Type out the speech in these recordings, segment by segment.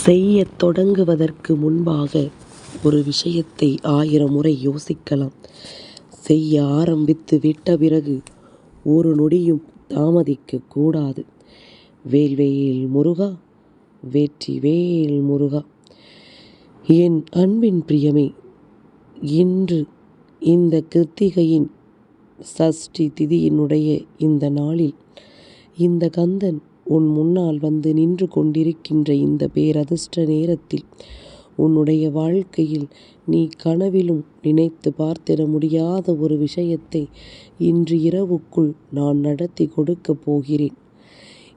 செய்யத் தொடங்குவதற்கு முன்பாக ஒரு விஷயத்தை ஆயிரம் முறை யோசிக்கலாம். செய்ய ஆரம்பித்து விட்ட பிறகு ஒரு நொடியும் தாமதிக்க கூடாது. வேல்வேல் முருகா வேற்றி வேல் முருகா! என் அன்பின் பிரியமே இன்று இந்த கிருத்திகையின் சஷ்டி திதியினுடைய இந்த நாளில் இந்த கந்தன் உன் முன்னால் வந்து நின்று கொண்டிருக்கின்ற இந்த பேரதிர்ஷ்ட நேரத்தில் உன்னுடைய வாழ்க்கையில் நீ கனவிலும் நினைத்து பார்த்திட முடியாத ஒரு விஷயத்தை இன்று இரவுக்குள் நான் நடத்தி கொடுக்கப் போகிறேன்.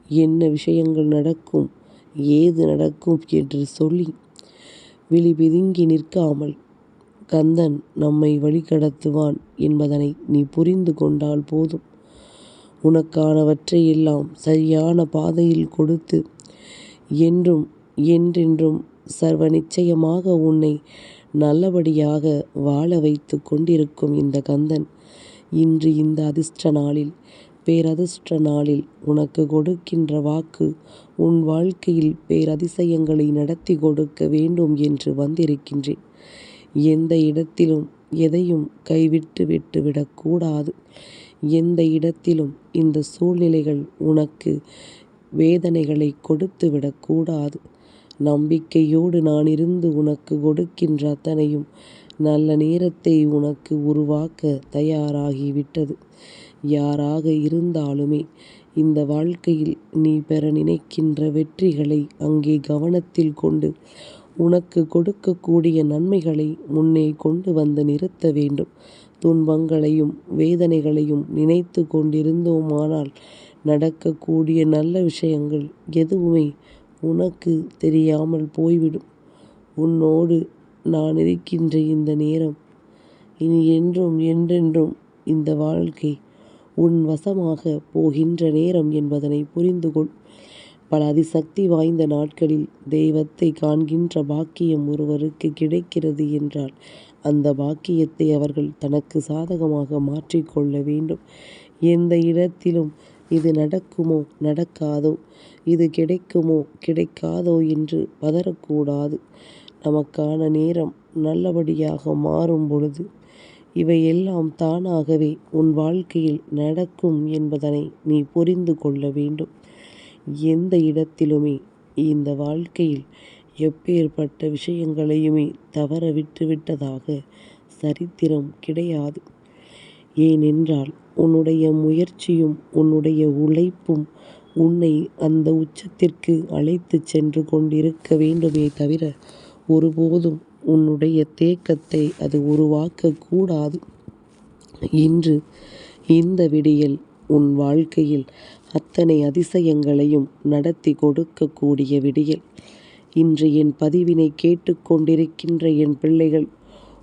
என்ன விஷயங்கள் நடக்கும் ஏது நடக்கும் என்று சொல்லி விழி பிதுங்கி நிற்காமல் கந்தன் நம்மை வழிகடத்துவான் என்பதனை நீ புரிந்து கொண்டால் போதும். உனக்கானவற்றை எல்லாம் சரியான பாதையில் கொடுத்து என்றும் என்றென்றும் சர்வ நிச்சயமாக உன்னை நல்லபடியாக வாழ வைத்து கொண்டிருக்கும் இந்த கந்தன் இன்று இந்த அதிர்ஷ்ட நாளில் பேரதிர்ஷ்ட நாளில் உனக்கு கொடுக்கின்ற வாக்கு உன் வாழ்க்கையில் பேரதிசயங்களை நடத்தி கொடுக்க வேண்டும் என்று வந்திருக்கின்றேன். எந்த இடத்திலும் எதையும் கைவிட்டு விட்டு விடக்கூடாது. எந்த இடத்திலும் இந்த சூழ்நிலைகள் உனக்கு வேதனைகளை கொடுத்து விடக்கூடாது. நம்பிக்கையோடு நான் இருந்து உனக்கு கொடுக்கின்ற அத்தனையும் நல்ல நேரத்தை உனக்கு உருவாக்க தயாராகிவிட்டது யாராக இருந்தாலுமே இந்த வாழ்க்கையில் நீ பெற நினைக்கின்ற வெற்றிகளை அங்கே கவனத்தில் கொண்டு உனக்கு கொடுக்கக்கூடிய நன்மைகளை முன்னே கொண்டு வந்து நிறுத்த வேண்டும். துன்பங்களையும் வேதனைகளையும் நினைத்து கொண்டிருந்தோமானால் நடக்கக்கூடிய நல்ல விஷயங்கள் எதுவுமே உனக்கு தெரியாமல் போய்விடும். உன்னோடு நான் இருக்கின்ற இந்த நேரம் இனி என்றும் என்றென்றும் இந்த வாழ்க்கை உன் வசமாகப் போகின்ற நேரம் என்பதனை புரிந்து கொள். பல அதிசக்தி வாய்ந்த நாட்களில் தெய்வத்தை காண்கின்ற பாக்கியம் ஒருவருக்கு கிடைக்கிறது என்றால் அந்த பாக்கியத்தை அவர்கள் தனக்கு சாதகமாக மாற்றிக் கொள்ள வேண்டும். எந்த இடத்திலும் இது நடக்குமோ நடக்காதோ இது கிடைக்குமோ கிடைக்காதோ என்று பதறக்கூடாது. நமக்கான நேரம் நல்லபடியாக மாறும் பொழுது இவையெல்லாம் தானாகவே உன் வாழ்க்கையில் நடக்கும் என்பதனை நீ புரிந்து கொள்ள வேண்டும். எந்த இடத்திலுமே இந்த வாழ்க்கையில் எப்பேற்பட்ட விஷயங்களையுமே தவற விட்டுவிட்டதாக சரித்திரம் கிடையாது. ஏனென்றால் உன்னுடைய முயற்சியும் உன்னுடைய உழைப்பும் உன்னை அந்த உச்சத்திற்கு அழைத்துச் சென்று கொண்டிருக்க வேண்டுமே தவிர ஒருபோதும் உன்னுடைய தேக்கத்தை அது உருவாக்கக் கூடாது. இன்று இந்த விடியல் உன் வாழ்க்கையில் அத்தனை அதிசயங்களையும் நடத்தி கொடுக்கக் கூடிய விடியல். இன்று என் பதிவினை கேட்டுக்கொண்டிருக்கின்ற என் பிள்ளைகள்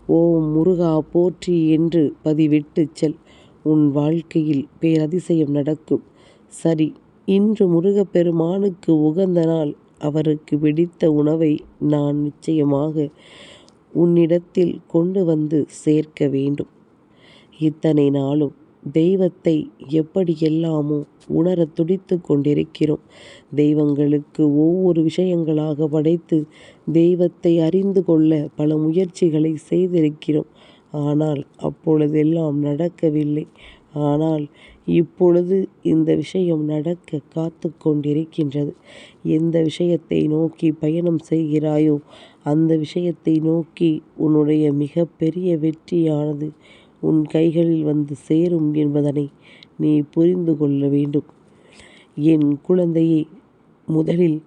ஓம் முருகா போற்றி என்று பதிவிட்டு செல். உன் வாழ்க்கையில் பேரதிசயம் நடக்கும். சரி இன்று முருகப்பெருமானுக்கு உகந்த நாள். அவருக்கு பிடித்த உணவை நான் நிச்சயமாக உன்னிடத்தில் கொண்டு வந்து சேர்க்க வேண்டும். இத்தனை நாளும் தெய்வத்தை எப்படியெல்லாமோ உணரத் துடித்து கொண்டிருக்கிறோம். தெய்வங்களுக்கு ஒவ்வொரு விஷயங்களாக படைத்து தெய்வத்தை அறிந்து கொள்ள பல முயற்சிகளை செய்திருக்கிறோம். ஆனால் அப்பொழுதெல்லாம் நடக்கவில்லை. ஆனால் இப்பொழுது இந்த விஷயம் நடக்க காத்துக் கொண்டிருக்கின்றது. எந்த விஷயத்தை நோக்கி பயணம் செய்கிறாயோ அந்த விஷயத்தை நோக்கி உன்னுடைய மிகப்பெரிய வெற்றியானது உன் கைகளில் வந்து சேரும் என்பதனை நீ புரிந்து கொள்ள வேண்டும். என் குழந்தையை முதலில்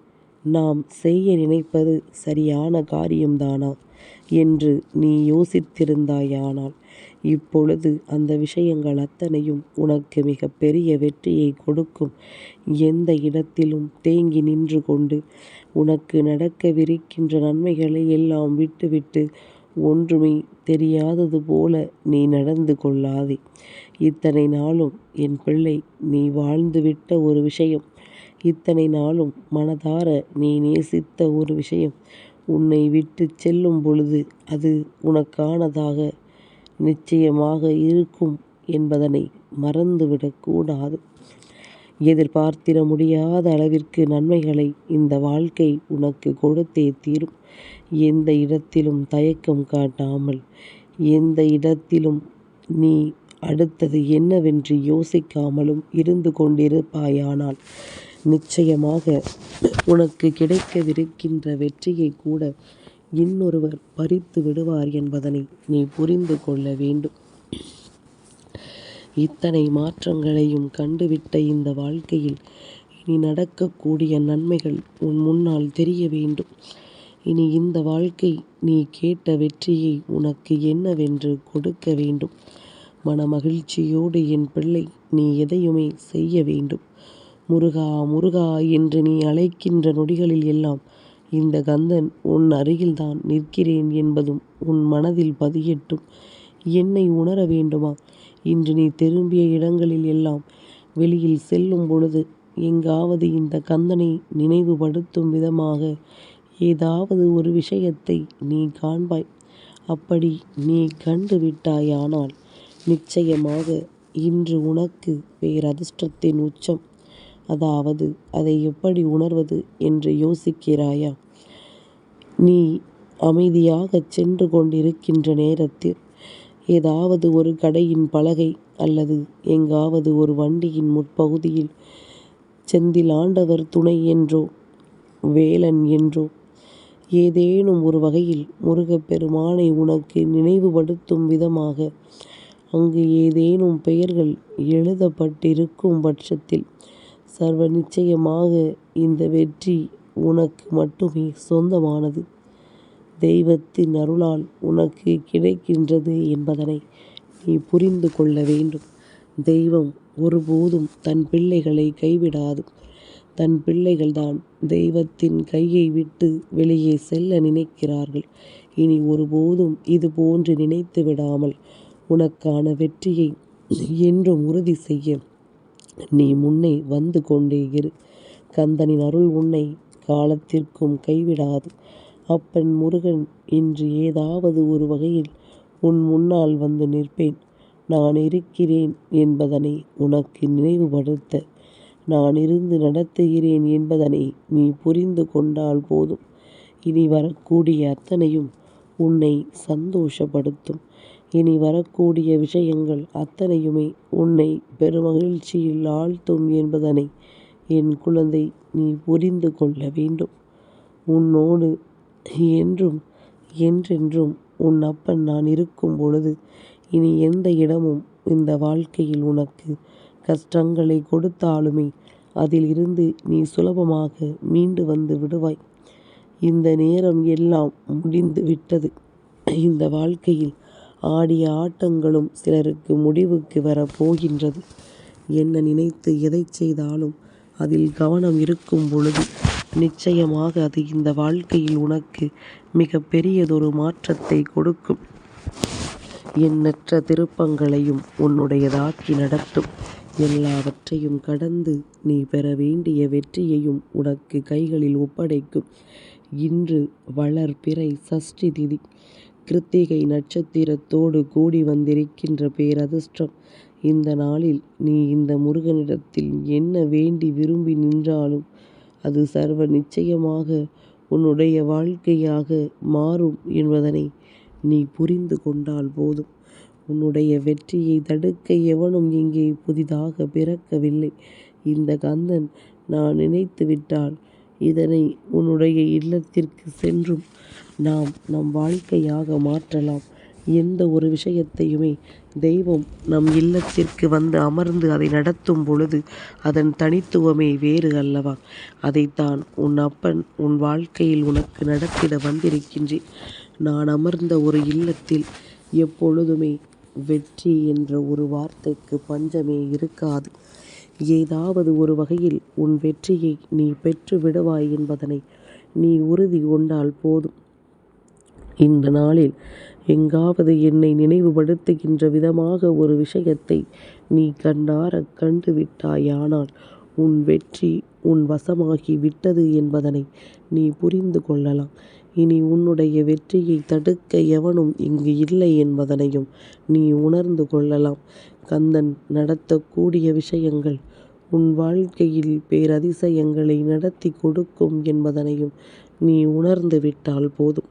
நாம் செய்ய நினைப்பது சரியான காரியம்தானா என்று நீ யோசித்திருந்தாயானால் இப்பொழுது அந்த விஷயங்கள் அத்தனையும் உனக்கு மிக பெரிய வெற்றியை கொடுக்கும். எந்த இடத்திலும் தேங்கி நின்று கொண்டு உனக்கு நடக்கவிருக்கின்ற நன்மைகளை எல்லாம் விட்டுவிட்டு ஒன்றுமே தெரியாதது போல நீ நடந்து கொள்ளாதே. இத்தனை நாளும் என் பிள்ளை நீ வாழ்ந்துவிட்ட ஒரு விஷயம். இத்தனை நாளும் மனதார நீ நேசித்த ஒரு விஷயம். உன்னை விட்டுச் செல்லும் பொழுது அது உனக்கானதாக நிச்சயமாக இருக்கும் என்பதனை மறந்துவிடக்கூடாது எதிர்பார்த்திட முடியாத அளவிற்கு நன்மைகளை இந்த வாழ்க்கை உனக்கு கொடுத்தே தீரும். எந்த இடத்திலும் தயக்கம் காட்டாமல் எந்த இடத்திலும் நீ அடுத்தது என்னவென்று யோசிக்காமலும் இருந்து கொண்டிருப்பாயானால் நிச்சயமாக உனக்கு கிடைக்கவிருக்கின்ற வெற்றியைக் கூட இன்னொருவர் பறித்து விடுவார் என்பதனை நீ புரிந்து கொள்ள வேண்டும். இத்தனை மாற்றங்களையும் கண்டுவிட்ட இந்த வாழ்க்கையில் இனி நடக்கக்கூடிய நன்மைகள் உன் முன்னால் தெரிய வேண்டும். இனி இந்த வாழ்க்கை நீ கேட்ட வெற்றியை உனக்கு என்னவென்று கொடுக்க வேண்டும். மனமகிழ்ச்சியோடு என் பிள்ளை நீ எதையுமே செய்ய வேண்டும். முருகா முருகா என்று நீ அழைக்கின்ற நொடிகளில் எல்லாம் இந்த கந்தன் உன் அருகில்தான் நிற்கிறேன் என்பதும் உன் மனதில் பதியட்டும். என்னை உணர வேண்டுமா? இன்று நீ திரும்பிய இடங்களில் எல்லாம் வெளியில் செல்லும் பொழுது எங்காவது இந்த கந்தனை நினைவுபடுத்தும் விதமாக ஏதாவது ஒரு விஷயத்தை நீ காண்பாய். அப்படி நீ கண்டு விட்டாயானால் நிச்சயமாக இன்று உனக்கு பேரதிர்ஷ்டத்தின் உச்சம். அதாவது அதை எப்படி உணர்வது என்று யோசிக்கிறாயா? நீ அமைதியாகச் சென்று கொண்டிருக்கின்ற நேரத்தில் ஏதாவது ஒரு கடையின் பலகை அல்லது எங்காவது ஒரு வண்டியின் முற்பகுதியில் செந்திலாண்டவர் துணை என்றோ வேலன் என்றோ ஏதேனும் ஒரு வகையில் முருகப்பெருமானை உனக்கு நினைவுபடுத்தும் விதமாக அங்கு ஏதேனும் பெயர்கள் எழுதப்பட்டிருக்கும் பட்சத்தில் சர்வ நிச்சயமாக இந்த வெற்றி உனக்கு மட்டுமே சொந்தமானது. தெய்வத்தின் அருளால் உனக்கு கிடைக்கின்றது என்பதனை நீ புரிந்து கொள்ள வேண்டும். தெய்வம் ஒருபோதும் தன் பிள்ளைகளை கைவிடாது. தன் பிள்ளைகள்தான் தெய்வத்தின் கையை விட்டு வெளியே செல்ல நினைக்கிறார்கள். இனி ஒருபோதும் இது போன்று நினைத்து விடாமல் உனக்கான வெற்றியை என்றும் உறுதி செய்ய நீ முன்னே வந்து கொண்டே இரு. கந்தனின் அருள் உன்னை காலத்திற்கும் கைவிடாது. அப்பன் முருகன் இன்று ஏதாவது ஒரு வகையில் உன் முன்னால் வந்து நிற்பேன். நான் இருக்கிறேன் என்பதனை உனக்கு நினைவுபடுத்த நான் இருந்து நடத்துகிறேன் என்பதனை நீ புரிந்து கொண்டால் போதும். இனி வரக்கூடிய அத்தனையும் உன்னை சந்தோஷப்படுத்தும். இனி வரக்கூடிய விஷயங்கள் அத்தனையுமே உன்னை பெருமகிழ்ச்சியில் ஆழ்த்தும் என்பதனை என் குழந்தை நீ புரிந்து கொள்ள வேண்டும். உன்னோடு என்றும் என்றென்றும் உன் அப்பன் நான் இருக்கும் பொழுது இனி எந்த இடமும் இந்த வாழ்க்கையில் உனக்கு கஷ்டங்களை கொடுத்தாலுமே அதில் இருந்து நீ சுலபமாக மீண்டு வந்து விடுவாய். இந்த நேரம் எல்லாம் முடிந்து விட்டது. இந்த வாழ்க்கையில் ஆடிய ஆட்டங்களும் சிலருக்கு முடிவுக்கு வரப்போகின்றது என்ன நினைத்து எதைச் செய்தாலும் அதில் கவனம் இருக்கும் பொழுது நிச்சயமாக அது இந்த வாழ்க்கையில் உனக்கு மிக பெரியதொரு மாற்றத்தை கொடுக்கும். எண்ணற்ற திருப்பங்களையும் உன்னுடையதாக்கி நடத்தும். எல்லாவற்றையும் கடந்து நீ பெற வேண்டிய வெற்றியையும் உனக்கு கைகளில் ஒப்படைக்கும். இன்று வளர் பிறை சஷ்டி திதி. கிருத்திகை நட்சத்திரத்தோடு கூடி வந்திருக்கின்ற பேரதிர்ஷ்டம். இந்த நாளில் நீ இந்த முருகனிடத்தில் என்ன வேண்டி விரும்பி நின்றாலும் அது சர்வ நிச்சயமாக உன்னுடைய வாழ்க்கையாக மாறும் என்பதனை நீ புரிந்து கொண்டால் போதும். உன்னுடைய வெற்றியை தடுக்க எவனும் இங்கே புதிதாக பிறக்கவில்லை. இந்த கந்தன் நான் நினைத்து விட்டால் இதனை உன்னுடைய இல்லத்திற்கு சென்றும் நாம் நம் வாழ்க்கையாக மாற்றலாம். எந்த ஒரு விஷயத்தையுமே தெய்வம் நம் இல்லத்திற்கு வந்து அமர்ந்து அதை நடத்தும் பொழுது அதன் தனித்துவமே வேறு அல்லவா? அதைத்தான் உன் அப்பன் உன் வாழ்க்கையில் உனக்கு நடத்திட வந்திருக்கின்றேன். நான் அமர்ந்த ஒரு இல்லத்தில் எப்பொழுதுமே வெற்றி என்ற ஒரு வார்த்தைக்கு பஞ்சமே இருக்காது. ஏதாவது ஒரு வகையில் உன் வெற்றியை நீ பெற்று விடுவாய் என்பதனை நீ உறுதி கொண்டால் போதும். இந்த நாளில் எங்காவது என்னை நினைவுபடுத்துகின்ற விதமாக ஒரு விஷயத்தை நீ கண்ணாரக் கண்டு விட்டாயானால் உன் வெற்றி உன் வசமாகி விட்டது என்பதனை நீ புரிந்து கொள்ளலாம். இனி உன்னுடைய வெற்றியை தடுக்க எவனும் இங்கு இல்லை என்பதனையும் நீ உணர்ந்து கொள்ளலாம். கந்தன் நடத்தக்கூடிய விஷயங்கள் உன் வாழ்க்கையில் பேரதிசயங்களை நடத்தி கொடுக்கும் என்பதனையும் நீ உணர்ந்து விட்டால் போதும்